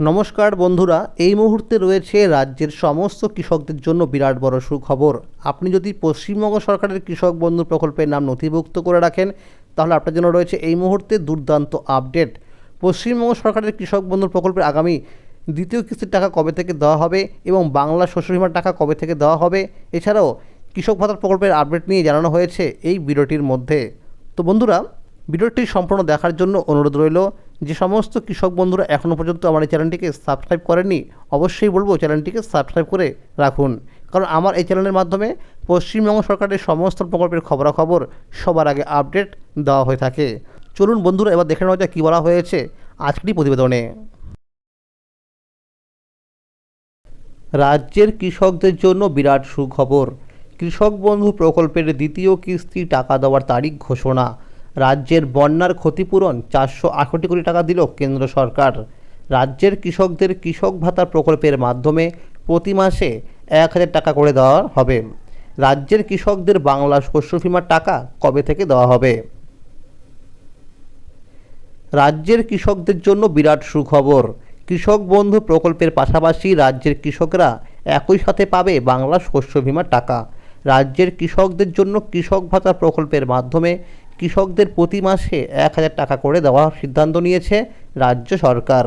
নমস্কার বন্ধুরা, এই মুহূর্তে রয়েছে রাজ্যের সমস্ত কৃষকদের জন্য বিরাট বড় সুখবর। আপনি যদি পশ্চিমবঙ্গ সরকারের কৃষক বন্ধু প্রকল্পের নাম নথিভুক্ত করে রাখেন, তাহলে আপনার জন্য রয়েছে এই মুহূর্তে দুর্দান্ত আপডেট। পশ্চিমবঙ্গ সরকারের কৃষক বন্ধু প্রকল্পের আগামী দ্বিতীয় কিস্তির টাকা কবে থেকে দেওয়া হবে এবং বাংলা শস্য টাকা কবে থেকে দেওয়া হবে, এছাড়াও কৃষক ভাতার প্রকল্পের আপডেট নিয়ে জানানো হয়েছে এই ভিডিওটির মধ্যে। তো বন্ধুরা, ভিডিওটি সম্পূর্ণ দেখার জন্য অনুরোধ রইল যে সমস্ত কৃষক বন্ধুরা এখনও পর্যন্ত আমার এই চ্যানেলটিকে সাবস্ক্রাইব করেননি, অবশ্যই বলব চ্যানেলটিকে সাবস্ক্রাইব করে রাখুন। কারণ আমার এই চ্যানেলের মাধ্যমে পশ্চিমবঙ্গ সরকারের সমস্ত প্রকল্পের খবরাখবর সবার আগে আপডেট দেওয়া হয়ে থাকে। চলুন বন্ধুরা, এবার দেখে নেওয়া যাক কী বলা হয়েছে আজকেরই প্রতিবেদনে। রাজ্যের কৃষকদের জন্য বিরাট সুখবর। কৃষক বন্ধু প্রকল্পের দ্বিতীয় কিস্তি টাকা দেওয়ার তারিখ ঘোষণা। রাজ্যের বন্যার ক্ষতিপূরণ চারশো আটষট্টি কোটি টাকা দিল কেন্দ্র সরকার। রাজ্যের কৃষকদের কৃষক ভাতা প্রকল্পের মাধ্যমে প্রতি মাসে এক হাজার টাকা করে দেওয়া হবে। রাজ্যের কৃষকদের বাংলা শস্য বিমার টাকা কবে থেকে দেওয়া হবে? রাজ্যের কৃষকদের জন্য বিরাট সুখবর। কৃষক বন্ধু প্রকল্পের পাশাপাশি রাজ্যের কৃষকরা একই সাথে পাবে বাংলা শস্য বিমার টাকা। রাজ্যের কৃষকদের জন্য কৃষক ভাতা প্রকল্পের মাধ্যমে কৃষকদের প্রতি মাসে এক হাজার টাকা করে দেওয়ার সিদ্ধান্ত নিয়েছে রাজ্য সরকার।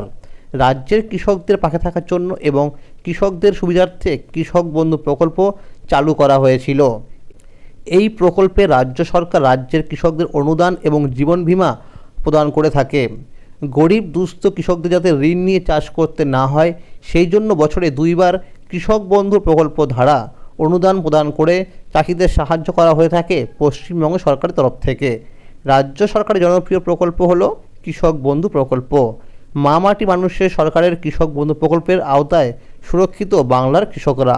রাজ্যের কৃষকদের পাশে থাকার জন্য এবং কৃষকদের সুবিধার্থে কৃষক বন্ধু প্রকল্প চালু করা হয়েছিল। এই প্রকল্পে রাজ্য সরকার রাজ্যের কৃষকদের অনুদান এবং জীবন বীমা প্রদান করে থাকে। গরিব, দুস্থ কৃষকদের যাতে ঋণ নিয়ে চাষ করতে না হয়, সেই জন্য বছরে দুইবার কৃষক বন্ধু প্রকল্প ধারা অনুদান প্রদান করে চাষিদের সাহায্য করা হয়ে থাকে পশ্চিমবঙ্গ সরকারের তরফ থেকে। রাজ্য সরকারের জনপ্রিয় প্রকল্প হল কৃষক বন্ধু প্রকল্প। মা মাটি মানুষের সরকারের কৃষক বন্ধু প্রকল্পের আওতায় সুরক্ষিত বাংলার কৃষকরা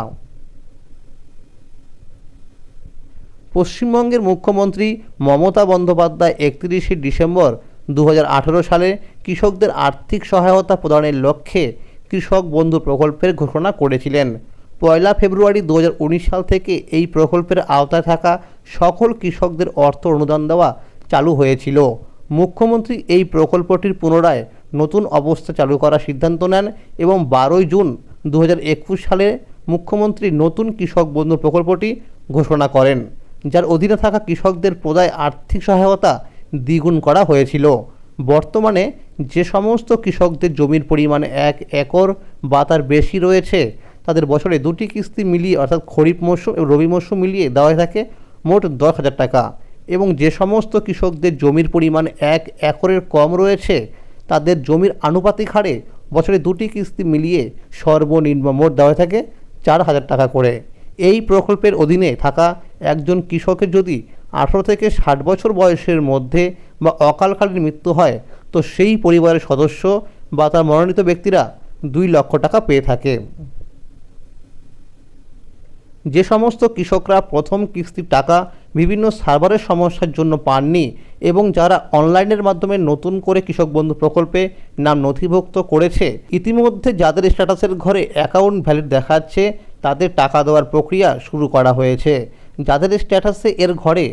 পশ্চিমবঙ্গের মুখ্যমন্ত্রী মমতা বন্দ্যোপাধ্যায় একত্রিশে ডিসেম্বর দু হাজার আঠেরো সালে কৃষকদের আর্থিক সহায়তা প্রদানের লক্ষ্যে কৃষক বন্ধু প্রকল্পের ঘোষণা করেছিলেন। পয়লা ফেব্রুয়ারি দু হাজার উনিশ সাল থেকে এই প্রকল্পের আওতায় থাকা সকল কৃষকদের অর্থ অনুদান দেওয়া চালু হয়েছিল। মুখ্যমন্ত্রী এই প্রকল্পটির পুনরায় নতুন অবস্থা চালু করার সিদ্ধান্ত নেন এবং বারোই জুন দু হাজার একুশ সালে মুখ্যমন্ত্রী নতুন কৃষক বন্ধু প্রকল্পটি ঘোষণা করেন, যার অধীনে থাকা কৃষকদের প্রদায় আর্থিক সহায়তা দ্বিগুণ করা হয়েছিল। বর্তমানে যে সমস্ত কৃষকদের জমির পরিমাণ এক একর বা তার বেশি রয়েছে তাদের বছরে দুটি কিস্তি মিলিয়ে, অর্থাৎ খরিফ মরশুম এবং রবি মরশুম মিলিয়ে দেওয়া হয়ে থাকে মোট দশ হাজার টাকা। এবং যে সমস্ত কৃষকদের জমির পরিমাণ এক একরের কম রয়েছে, তাদের জমির আনুপাতিক হারে বছরে দুটি কিস্তি মিলিয়ে সর্বনিম্ন মোট দেওয়া হয়ে থাকে চার হাজার টাকা করে। এই প্রকল্পের অধীনে থাকা একজন কৃষকের যদি আঠেরো থেকে ষাট বছর বয়সের মধ্যে বা অকালকালীন মৃত্যু হয়, তো সেই পরিবারের সদস্য বা তার মনোনীত ব্যক্তিরা দুই লক্ষ টাকা পেয়ে থাকে। যে সমস্ত কৃষকরা প্রথম কিস্তির টাকা বিভিন্ন সার্ভারের সমস্যার জন্য পাননি এবং যারা অনলাইনের মাধ্যমে নতুন করে কৃষক বন্ধু প্রকল্পে নাম নথিভুক্ত করেছে, ইতিমধ্যে যাদের স্ট্যাটাসের ঘরে অ্যাকাউন্ট ভ্যালিড দেখাচ্ছে, তাদের টাকা দেওয়ার প্রক্রিয়া শুরু করা হয়েছে। যাদের স্ট্যাটাসে এর ঘরে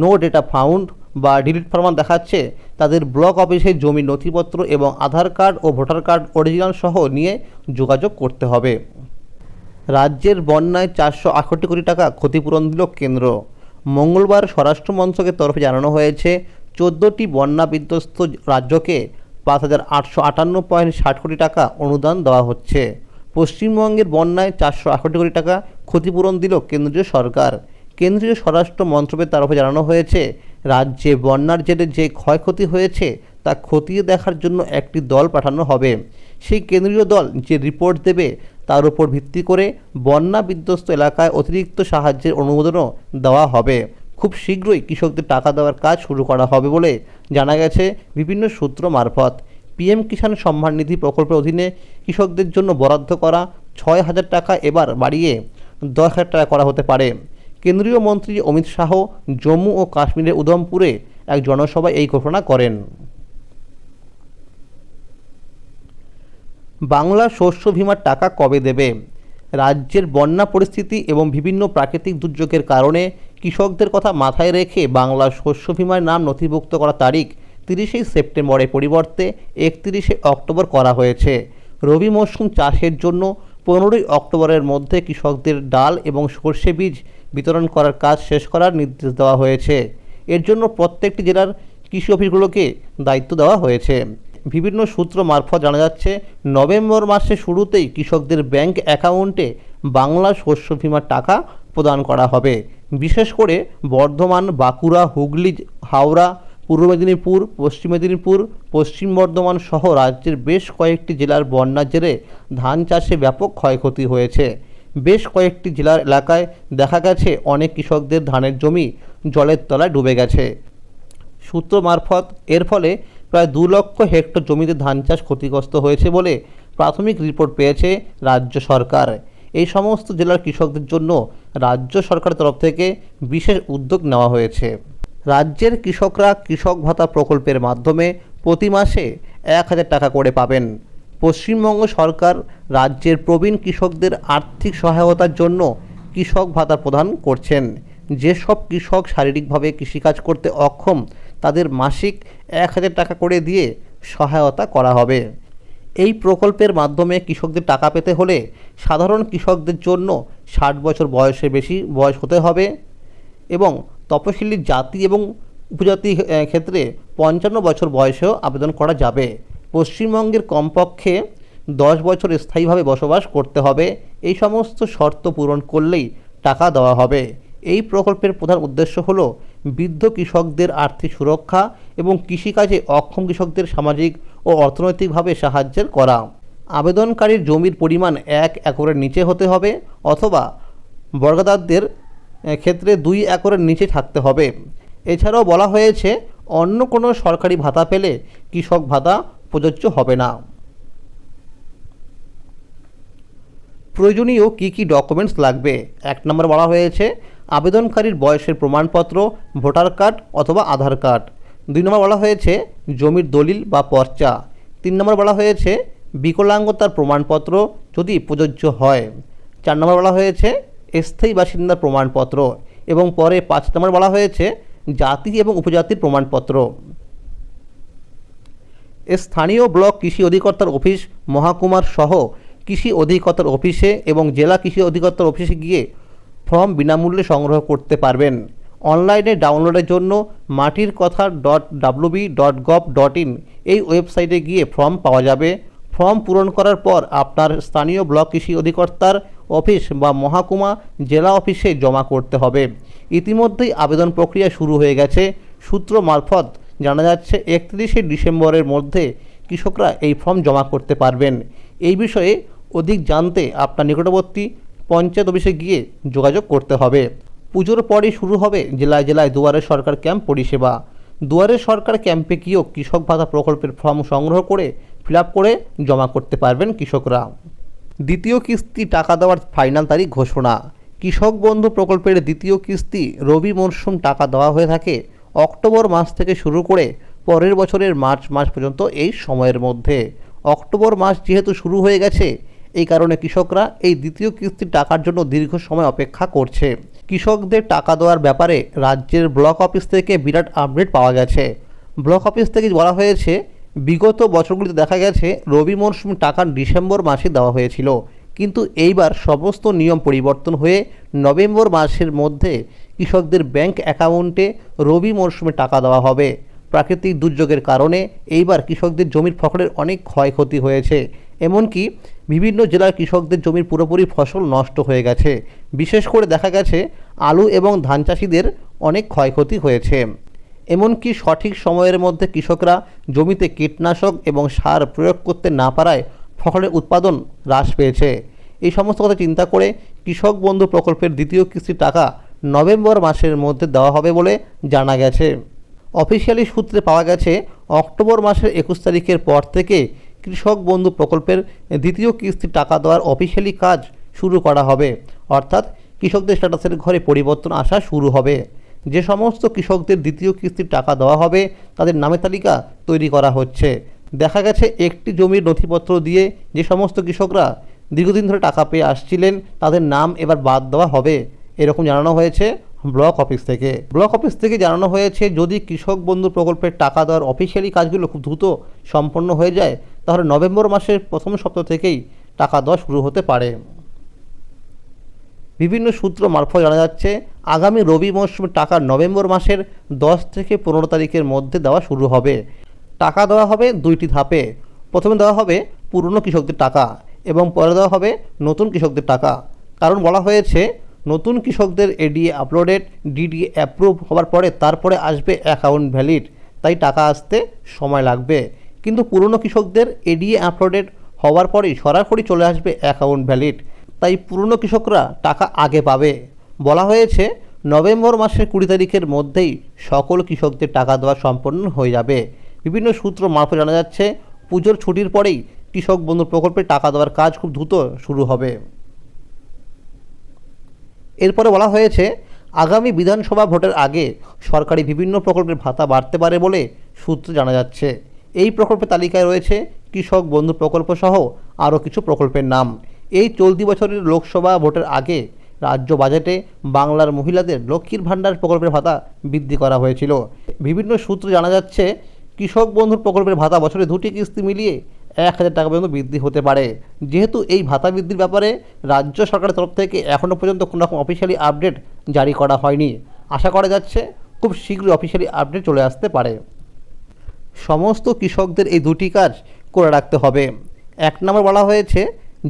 নো ডেটা ফাউন্ড বা ডিলিট ফরমান দেখাচ্ছে, তাদের ব্লক অফিসে জমি নথিপত্র এবং আধার কার্ড ও ভোটার কার্ড অরিজিনাল সহ নিয়ে যোগাযোগ করতে হবে। রাজ্যের বন্যায় চারশো আটষট্টি কোটি টাকা ক্ষতিপূরণ দিল কেন্দ্র। মঙ্গলবার স্বরাষ্ট্র মন্ত্রকের তরফে জানানো হয়েছে, চোদ্দোটি বন্যা বিধ্বস্ত রাজ্যকে পাঁচ হাজার আটশো আটান্ন পয়েন্ট ষাট কোটি টাকা অনুদান দেওয়া হচ্ছে। পশ্চিমবঙ্গের বন্যায় চারশো আটষট্টি কোটি টাকা ক্ষতিপূরণ দিল কেন্দ্রীয় সরকার। কেন্দ্রীয় স্বরাষ্ট্র মন্ত্রকের তরফে জানানো হয়েছে, রাজ্যে বন্যার জেরে যে ক্ষয়ক্ষতি হয়েছে তা খতিয়ে দেখার জন্য একটি দল পাঠানো হবে। সেই কেন্দ্রীয় দল যে রিপোর্ট দেবে তার উপর ভিত্তি করে বন্যা বিধ্বস্ত এলাকায় অতিরিক্ত সাহায্যের অনুমোদনও দেওয়া হবে। খুব শীঘ্রই কৃষকদের টাকা দেওয়ার কাজ শুরু করা হবে বলে জানা গেছে বিভিন্ন সূত্র মারফত। পিএম কিষাণ সম্মান নিধি প্রকল্পের অধীনে কৃষকদের জন্য বরাদ্দ করা ছয় হাজার টাকা এবার বাড়িয়ে দশ হাজার টাকা করা হতে পারে। কেন্দ্রীয় মন্ত্রী অমিত শাহ জম্মু ও কাশ্মীরের উধমপুরে এক জনসভায় এই ঘোষণা করেন। বাংলা শস্য বিমার টাকা কবে দেবে? রাজ্যের বন্যা পরিস্থিতি এবং বিভিন্ন প্রাকৃতিক দুর্যোগের কারণে কৃষকদের কথা মাথায় রেখে বাংলা শস্য বিমার নাম নথিভুক্ত করা তারিখ তিরিশে সেপ্টেম্বরের পরিবর্তে একত্রিশে অক্টোবর করা হয়েছে। রবি মরশুম চাষের জন্য পনেরোই অক্টোবরের মধ্যে কৃষকদের ডাল এবং সর্ষে বীজ বিতরণ করার কাজ শেষ করার নির্দেশ দেওয়া হয়েছে। এর জন্য প্রত্যেকটি জেলার কৃষি অফিসগুলোকে দায়িত্ব দেওয়া হয়েছে। বিভিন্ন সূত্র মারফত জানা যাচ্ছে, নভেম্বর মাসের শুরুতেই কৃষকদের ব্যাংক অ্যাকাউন্টে বাংলা শস্য বিমার টাকা প্রদান করা হবে। বিশেষ করে বর্ধমান, বাঁকুড়া, হুগলি, হাওড়া, পূর্ব মেদিনীপুর, পশ্চিম মেদিনীপুর, পশ্চিম বর্ধমান সহ রাজ্যের বেশ কয়েকটি জেলার বন্যার জেরে ধান চাষে ব্যাপক ক্ষয়ক্ষতি হয়েছে। বেশ কয়েকটি জেলার এলাকায় দেখা গেছে, অনেক কৃষকদের ধানের জমি জলের তলায় ডুবে গেছে। সূত্র মারফত এর ফলে প্রায় দু লক্ষ হেক্টর জমিতে ধান চাষ ক্ষতিগ্রস্ত হয়েছে বলে প্রাথমিক রিপোর্ট পেয়েছে রাজ্য সরকার। এই সমস্ত জেলার কৃষকদের জন্য রাজ্য সরকারের তরফ থেকে বিশেষ উদ্যোগ নেওয়া হয়েছে। রাজ্যের কৃষকরা কৃষক ভাতা প্রকল্পের মাধ্যমে প্রতি মাসে এক হাজার টাকা করে পাবেন। পশ্চিমবঙ্গ সরকার রাজ্যের প্রবীণ কৃষকদের আর্থিক সহায়তার জন্য কৃষক ভাতা প্রদান করছেন। যেসব কৃষক শারীরিকভাবে কৃষিকাজ করতে অক্ষম তাদের মাসিক এক হাজার টাকা করে দিয়ে সহায়তা করা হবে। এই প্রকল্পের মাধ্যমে কৃষকদের টাকা পেতে হলে সাধারণ কৃষকদের জন্য ষাট বছর বয়সে বেশি বয়স হতে হবে এবং তপশিলি জাতি এবং উপজাতি ক্ষেত্রে পঞ্চান্ন বছর বয়সেও আবেদন করা যাবে। পশ্চিমবঙ্গের কমপক্ষে দশ বছর স্থায়ীভাবে বসবাস করতে হবে। এই সমস্ত শর্ত পূরণ করলেই টাকা দেওয়া হবে। এই প্রকল্পের প্রধান উদ্দেশ্য হল বৃদ্ধ কৃষকদের আর্থিক সুরক্ষা এবং কৃষিকাজে অক্ষম কৃষকদের সামাজিক ও অর্থনৈতিকভাবে সাহায্যের করা। আবেদনকারীর জমির পরিমাণ এক একরের নিচে হতে হবে অথবা বর্গাদারদের ক্ষেত্রে দুই একরের নিচে থাকতে হবে। এছাড়াও বলা হয়েছে, অন্য কোনো সরকারি ভাতা পেলে কৃষক ভাতা প্রযোজ্য হবে না। প্রয়োজনীয় কী কী ডকুমেন্টস লাগবে? এক নম্বর বলা হয়েছে আবেদনকারীর বয়সের প্রমাণপত্র, ভোটার কার্ড অথবা আধার কার্ড। দুই নম্বর বলা হয়েছে জমির দলিল বা পর্চা। তিন নম্বর বলা হয়েছে বিকলাঙ্গতার প্রমাণপত্র যদি প্রযোজ্য হয়। চার নম্বর বলা হয়েছে স্থায়ী বাসিন্দার প্রমাণপত্র এবং পরে পাঁচ নম্বর বলা হয়েছে জাতি এবং উপজাতির প্রমাণপত্র। স্থানীয় ব্লক কৃষি অধিকর্তার অফিস মহাকুমার সহ কৃষি অধিকর্তার অফিসে এবং জেলা কৃষি অধিকর্তার অফিসে গিয়ে ফর্ম বিনামূল্যে সংগ্রহ করতে পারবেন। অনলাইনে ডাউনলোডের জন্য Matir Katha dot WB dot gov dot in এই ওয়েবসাইটে গিয়ে ফর্ম পাওয়া যাবে। ফর্ম পূরণ করার পর আপনার স্থানীয় ব্লক কৃষি অধিকর্তার অফিস বা মহাকুমা জেলা অফিসে জমা করতে হবে। ইতিমধ্যেই আবেদন প্রক্রিয়া শুরু হয়ে গেছে। সূত্র মারফত জানা যাচ্ছে, একত্রিশে ডিসেম্বরের মধ্যে কৃষকরা এই ফর্ম জমা করতে পারবেন। এই বিষয়ে অধিক জানতে আপনার নিকটবর্তী পঞ্চায়েত অফিসে গিয়ে যোগাযোগ করতে হবে। পুজোর পরই শুরু হবে জেলায় জেলায় দুয়ারে সরকার ক্যাম্প পরিষেবা। দুয়ারে সরকার ক্যাম্পে গিয়েও কৃষক ভাতা প্রকল্পের ফর্ম সংগ্রহ করে ফিল করে জমা করতে পারবেন কৃষকরা। দ্বিতীয় কিস্তি টাকা দেওয়ার ফাইনাল তারিখ ঘোষণা। কৃষক বন্ধু প্রকল্পের দ্বিতীয় কিস্তি রবি মরশুম টাকা দেওয়া হয়ে থাকে অক্টোবর মাস থেকে শুরু করে পরের বছরের মার্চ মাস পর্যন্ত এই সময়ের মধ্যে। অক্টোবর মাস যেহেতু শুরু হয়ে গেছে এই কারণে কৃষকরা এই দ্বিতীয় কিস্তির টাকার জন্য দীর্ঘ সময় অপেক্ষা করছে। কৃষকদের টাকা দেওয়ার ব্যাপারে রাজ্যের ব্লক অফিস থেকে বিরাট আপডেট পাওয়া গেছে। ব্লক অফিস থেকে বলা হয়েছে, বিগত বছরগুলিতে দেখা গেছে, রবি মরশুম টাকা ডিসেম্বর মাসে দেওয়া হয়েছিল। কিন্তু এইবার সমস্ত নিয়ম পরিবর্তন হয়ে নভেম্বর মাসের মধ্যে কৃষকদের ব্যাংক অ্যাকাউন্টে রবি মরশুমে টাকা দেওয়া হবে। প্রাকৃতিক দুর্যোগের কারণে এইবার কৃষকদের জমির ফসলের অনেক ক্ষয়ক্ষতি হয়েছে। এমনকি বিভিন্ন জেলার কৃষকদের জমির পুরোপুরি ফসল নষ্ট হয়ে গেছে। বিশেষ করে দেখা গেছে, আলু এবং ধান চাষিদের অনেক ক্ষয়ক্ষতি হয়েছে। এমনকি সঠিক সময়ের মধ্যে কৃষকরা জমিতে কীটনাশক এবং সার প্রয়োগ করতে না পারায় ফসলের উৎপাদন হ্রাস পেয়েছে। এই সমস্ত কথা চিন্তা করে কৃষক বন্ধু প্রকল্পের দ্বিতীয় কিস্তির টাকা নভেম্বর মাসের মধ্যে দেওয়া হবে বলে জানা গেছে। অফিসিয়ালি সূত্রে পাওয়া গেছে, অক্টোবর মাসের একুশ তারিখের পর থেকে কৃষক বন্ধু প্রকল্পের দ্বিতীয় কিস্তির টাকা দেওয়ার অফিসিয়ালি কাজ শুরু করা হবে। অর্থাৎ কৃষকদের স্ট্যাটাসের ঘরে পরিবর্তন আসা শুরু হবে। যে সমস্ত কৃষকদের দ্বিতীয় কিস্তির টাকা দেওয়া হবে, তাদের নামে তালিকা তৈরি করা হচ্ছে। দেখা গেছে, একটি জমির নথিপত্র দিয়ে যে সমস্ত কৃষকরা দীর্ঘদিন ধরে টাকা পেয়ে আসছিলেন, তাদের নাম এবার বাদ দেওয়া হবে। এরকম জানানো হয়েছে ব্লক অফিস থেকে। ব্লক অফিস থেকে জানানো হয়েছে, যদি কৃষক বন্ধু প্রকল্পের টাকা দেওয়ার অফিসিয়ালি কাজগুলো খুব দ্রুত সম্পন্ন হয়ে যায় তাহলে নভেম্বর মাসের প্রথম সপ্তাহ থেকেই টাকা দেওয়া শুরু হতে পারে। বিভিন্ন সূত্র মারফত জানা যাচ্ছে, আগামী রবি মরশুমে টাকা নভেম্বর মাসের দশ থেকে পনেরো তারিখের মধ্যে দেওয়া শুরু হবে। টাকা দেওয়া হবে দুইটি ধাপে। প্রথমে দেওয়া হবে পুরনো কৃষকদের টাকা এবং পরে দেওয়া হবে নতুন কৃষকদের টাকা। কারণ বলা হয়েছে, নতুন কৃষকদের এডিএ আপলোডেড ডিডিএ অ্যাপ্রুভ হওয়ার পরে তারপরে আসবে অ্যাকাউন্ট ভ্যালিড তাই টাকা আসতে সময় লাগবে। কিন্তু পুরনো কৃষকদের এডিএ আপলোডেড হওয়ার পরেই সরাসরি চলে আসবে অ্যাকাউন্ট ভ্যালিড তাই পুরনো কৃষকরা টাকা আগে পাবে। বলা হয়েছে, নভেম্বর মাসের কুড়ি তারিখের মধ্যেই সকল কৃষকদের টাকা দেওয়া সম্পন্ন হয়ে যাবে। বিভিন্ন সূত্র মারফত জানা যাচ্ছে, পুজোর ছুটির পরেই কৃষক বন্ধু প্রকল্পে টাকা দেওয়ার কাজ খুব দ্রুত শুরু হবে। এরপরে বলা হয়েছে, আগামী বিধানসভা ভোটের আগে সরকারি বিভিন্ন প্রকল্পের ভাতা বাড়তে পারে বলে সূত্র জানা যাচ্ছে। এই প্রকল্পের তালিকায় রয়েছে কৃষক বন্ধু প্রকল্প সহ আরও কিছু প্রকল্পের নাম। এই চলতি বছরের লোকসভা ভোটের আগে রাজ্য বাজেটে বাংলার মহিলাদের লক্ষ্মীর ভাণ্ডার প্রকল্পের ভাতা বৃদ্ধি করা হয়েছিল। বিভিন্ন সূত্রে জানা যাচ্ছে, কৃষক বন্ধুর প্রকল্পের ভাতা বছরে দুটি কিস্তি মিলিয়ে এক হাজার টাকা পর্যন্ত বৃদ্ধি হতে পারে। যেহেতু এই ভাতা বৃদ্ধির ব্যাপারে রাজ্য সরকারের তরফ থেকে এখনও পর্যন্ত কোনো রকম অফিসিয়ালি আপডেট জারি করা হয়নি। আশা করা যাচ্ছে, খুব শীঘ্রই অফিসিয়ালি আপডেট চলে আসতে পারে। সমস্ত কৃষকদের এই দুটি কাজ করে রাখতে হবে। এক নম্বর বলা হয়েছে,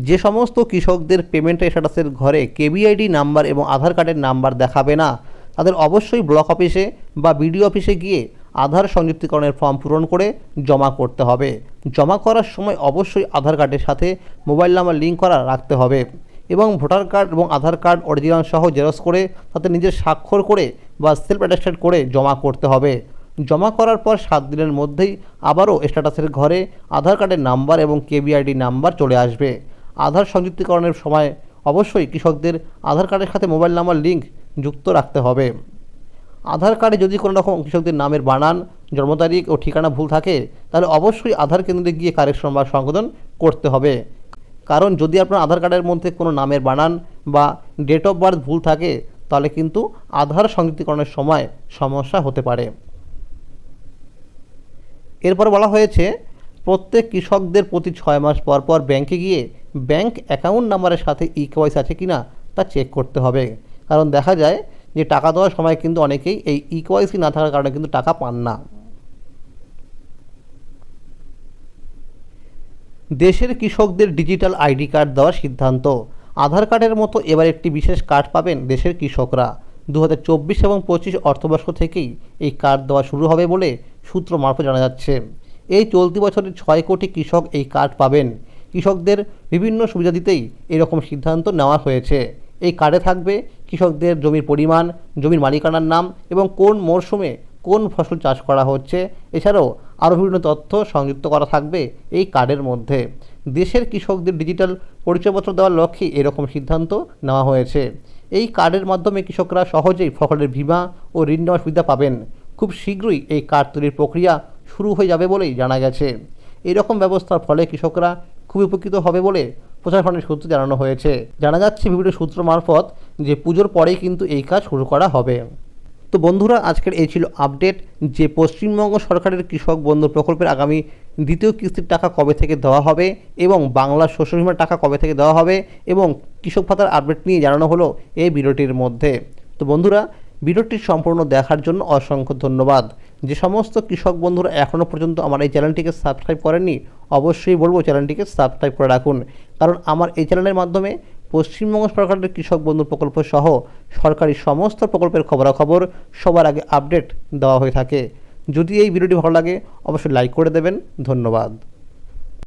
যে সমস্ত কৃষকদের পেমেন্ট স্ট্যাটাসের ঘরে কেবিআইডি নাম্বার এবং আধার কার্ডের নাম্বার দেখাবে না, তাদের অবশ্যই ব্লক অফিসে বা বিডিও অফিসে গিয়ে আধার সংযুক্তিকরণের ফর্ম পূরণ করে জমা করতে হবে। জমা করার সময় অবশ্যই আধার কার্ডের সাথে মোবাইল নাম্বার লিঙ্ক করা রাখতে হবে এবং ভোটার কার্ড এবং আধার কার্ড অরিজিনাল সহ জেরক্স করে তাতে নিজের স্বাক্ষর করে বা সেলফ অ্যাটাস্টেড করে জমা করতে হবে। জমা করার পর সাত দিনের মধ্যেই আবারও স্ট্যাটাসের ঘরে আধার কার্ডের নাম্বার এবং কেবিআইডি নাম্বার চলে আসবে। আধার সংযুক্তিকরণের সময় অবশ্যই কৃষকদের আধার কার্ডের সাথে মোবাইল নাম্বার লিঙ্ক যুক্ত রাখতে হবে। আধার কার্ডে যদি কোনো রকম কৃষকদের নামের বানান, জন্ম তারিখ ও ঠিকানা ভুল থাকে, তাহলে অবশ্যই আধার কেন্দ্রে গিয়ে কারেকশন বা সংশোধন করতে হবে। কারণ যদি আপনার আধার কার্ডের মধ্যে কোনো নামের বানান বা ডেট অফ বার্থ ভুল থাকে, তাহলে কিন্তু আধার সংযুক্তিকরণের সময় সমস্যা হতে পারে। এরপর বলা হয়েছে, প্রত্যেক কৃষকদের প্রতি ছয় মাস পর পর ব্যাংকে গিয়ে ব্যাংক অ্যাকাউন্ট নাম্বারের সাথে ই কেওয়াইসি আছে কি না তা চেক করতে হবে। কারণ দেখা যায় যে টাকা দেওয়ার সময় কিন্তু অনেকেই এই ই কেওয়াইসি না থাকার কারণে কিন্তু টাকা পান না। দেশের কৃষকদের ডিজিটাল আইডি কার্ড দেওয়ার সিদ্ধান্ত। আধার কার্ডের মতো এবার একটি বিশেষ কার্ড পাবেন দেশের কৃষকরা। দু হাজার চব্বিশ এবং পঁচিশ অর্থবর্ষ থেকেই এই কার্ড দেওয়া শুরু হবে বলে সূত্র মারফত জানা যাচ্ছে, এই চলতি বছরে ছয় কোটি কৃষক এই কার্ড পাবেন। কৃষকদের বিভিন্ন সুবিধা দিতেই এরকম সিদ্ধান্ত নেওয়া হয়েছে। এই কার্ডে থাকবে কৃষকদের জমির পরিমাণ, জমির মালিকানার নাম এবং কোন মরশুমে কোন ফসল চাষ করা হচ্ছে। এছাড়াও আরও বিভিন্ন তথ্য সংযুক্ত করা থাকবে এই কার্ডের মধ্যে। দেশের কৃষকদের ডিজিটাল পরিচয়পত্র দেওয়ার লক্ষ্যে এরকম সিদ্ধান্ত নেওয়া হয়েছে। এই কার্ডের মাধ্যমে কৃষকরা সহজেই ফসলের বিমা ও ঋণ নেওয়ার সুবিধা পাবেন। খুব শীঘ্রই এই কার্ড তৈরির প্রক্রিয়া শুরু হয়ে যাবে বলেই জানা গেছে। এরকম ব্যবস্থার ফলে কৃষকরা খুবই উপকৃত হবে বলে প্রশাসনের সূত্রে জানানো হয়েছে। জানা যাচ্ছে বিভিন্ন সূত্র মারফত যে পুজোর পরেই কিন্তু এই কাজ শুরু করা হবে। তো বন্ধুরা, আজকের এই ছিল আপডেট যে পশ্চিমবঙ্গ সরকারের কৃষক বন্ধু প্রকল্পের আগামী দ্বিতীয় কিস্তির টাকা কবে থেকে দেওয়া হবে এবং বাংলা শস্য বিমার টাকা কবে থেকে দেওয়া হবে এবং কৃষক ভাতার আপডেট নিয়ে জানানো হলো এই ভিডিওটির মধ্যে। তো বন্ধুরা ভিডিওটি সম্পূর্ণ দেখার জন্য অসংখ্য ধন্যবাদ। যে সমস্ত কৃষক বন্ধুরা এখনও পর্যন্ত আমার এই চ্যানেলটিকে সাবস্ক্রাইব করেননি, অবশ্যই বলব চ্যানেলটিকে সাবস্ক্রাইব করে রাখুন। কারণ আমার এই চ্যানেলের মাধ্যমে পশ্চিমবঙ্গ সরকারের কৃষক বন্ধু প্রকল্প সহ সরকারি সমস্ত প্রকল্পের খবরাখবর সবার আগে আপডেট দেওয়া হয়ে থাকে। যদি এই ভিডিওটি ভালো লাগে, অবশ্যই লাইক করে দেবেন। ধন্যবাদ।